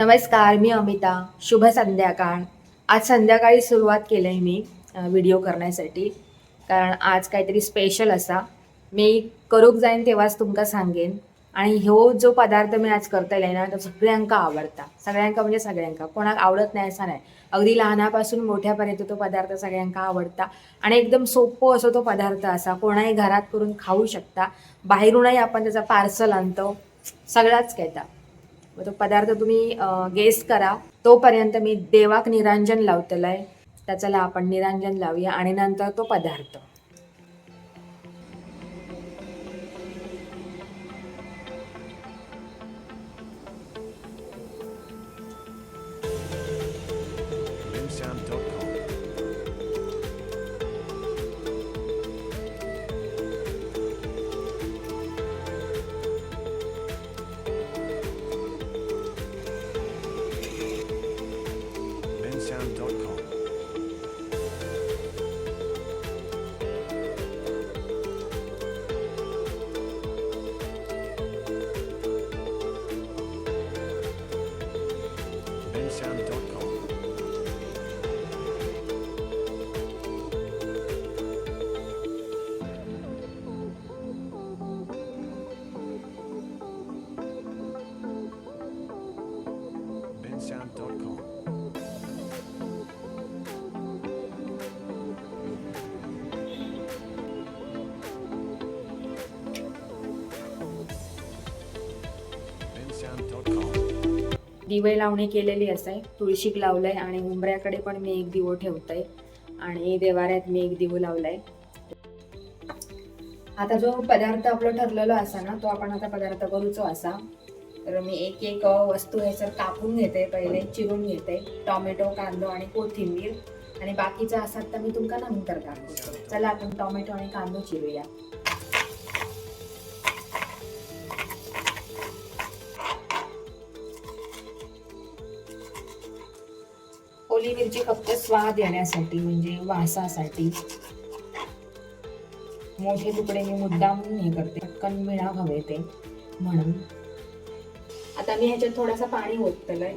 नमस्कार मी अमिता. शुभ संध्याकाळ. आज संध्याकाळी सुरुवात केलं आहे मी व्हिडिओ करण्यासाठी. कारण आज काहीतरी स्पेशल असा. मी करूक जाईन तेव्हाच तुमका सांगेन. आणि ह्यो जो पदार्थ मी आज करतले ना तो सगळ्यांका आवडता. सगळ्यांका म्हणजे सगळ्यांका. कोणाक आवडत नाही असा नाही. अगदी लहानापासून मोठ्यापर्यंत तो पदार्थ सगळ्यांका आवडता. आणि एकदम सोपो असो तो पदार्थ असा. कोणाही घरात करून खाऊ शकता. बाहेरूनही आपण त्याचा पार्सल आणतो. सगळाच घेता. मग तो पदार्थ तुम्ही गेस करा. तोपर्यंत मी देवाक निरांजन लावतलंय. त्याच्याला आपण निरांजन लावूया आणि नंतर तो पदार्थ. Limsound.com. sound.com. दिवे लावणी केलेली असाय. तुळशीक लावलंय आणि उंबऱ्याकडे पण मी एक दिवो ठेवतोय. आणि देवाऱ्यात मी एक दिवो लावलाय. आता जो पदार्थ आपला ठरलेलो असा ना तो आपण आता पदार्थ करूचो असा. तर मी एक एक वस्तू ह्याच्यात कापून घेते. पहिले चिरून घेते. टोमॅटो कांदो आणि कोथिंबीर. आणि बाकीचं असतात तर मी तुमका नंतर काढतो चला आपण टोमॅटो आणि कांदो चिरूया. ओली मिरची फक्त स्वाद येण्यासाठी म्हणजे वासासाठी. मोठे तुकडे मी मुद्दाम हे करते पटकन मिळा हवे ते म्हणून. आता मी ह्याच्यात थोडासा पाणी ओतलंय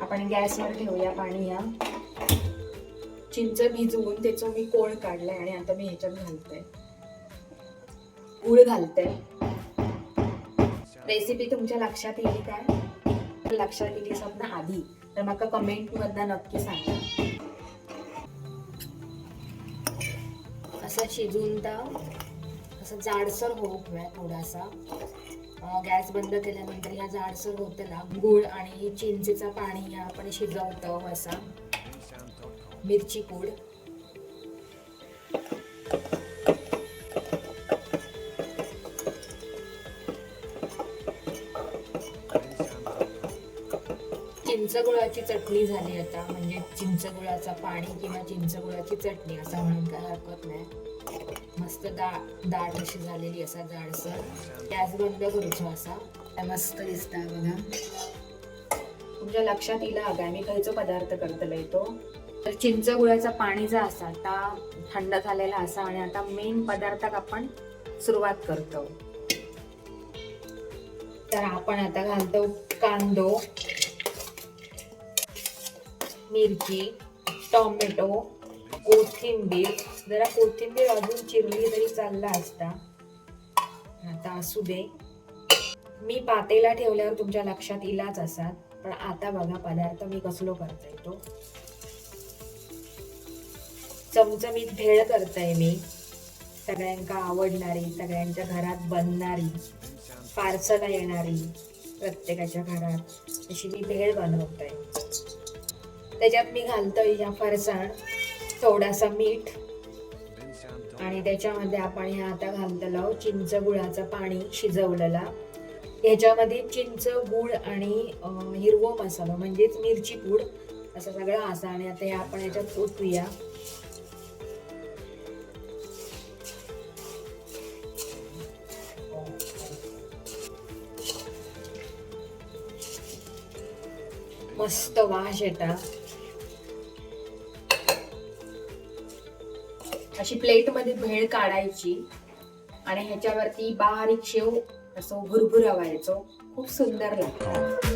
आपण गॅसवर ठेवूया पाणी या. चिंच भिजवून त्याचं मी कोळ काढलाय आणि आता मी ह्याच्यात घालते गुळ घालते रेसिपी तुमच्या लक्षात येईल काय? लक्षात येईल समजा आधी. तर मला कमेंट नक्की सांगा. असं शिजून तर असं जाडसर होऊ हव्या थोडासा. गॅस बंद केल्यानंतर ह्या जाडसर होतेला गुळ आणि चिंचेचं पाणी आपण शिजवतो असा. मिरची पूड. चिंचगुळाची चटणी झाली आता. म्हणजे चिंचगुळाचा पाणी किंवा चिंचगुळाची चटणी असं म्हणून काय हरकत नाही. मस्त दा दाट अशी झालेली असा जाडसर. गॅस बंद करूचो असा. मस्त दिसता बघा. तुमच्या लक्षात येईल हा काय मी खयचो पदार्थ करतलो तो. तर चिंचगुळाचा पाणी जो असा ता थंड झालेला असा आणि आता मेन पदार्थाक आपण सुरुवात करतो. तर आपण आता घालतो कांदो. मिरची टोमॅटो कोथिंबीर. जरा कोथिंबीर अजून चिरली तरी चालला असता. आता असू दे. मी पातेला ठेवल्यावर तुमच्या लक्षात इलाच असात पण आता बघा पदार्थ मी कसलो करता तो. चमचमीत भेळ करताय मी. सगळ्यांका आवडणारी सगळ्यांच्या घरात बनणारी पार्सला येणारी प्रत्येकाच्या घरात. अशी मी भेळ बनवतोय. त्याच्यात मी घालतोय ह्या फरसाण थोडासा मीठ. आणि त्याच्यामध्ये आपण ह्या आता घालतलो चिंच गुळाचं पाणी शिजवलेला. ह्याच्यामध्ये चिंच गुळ आणि हिरवो मसाला म्हणजेच मिरची पूड असं सगळं असं आणि आता हे आपण याच्यात ओतूया. मस्त वास येता. अशी प्लेटमध्ये भेळ काढायची आणि ह्याच्यावरती बारीक शेव असं भुरभुरावायचो. खूप सुंदर लागतं.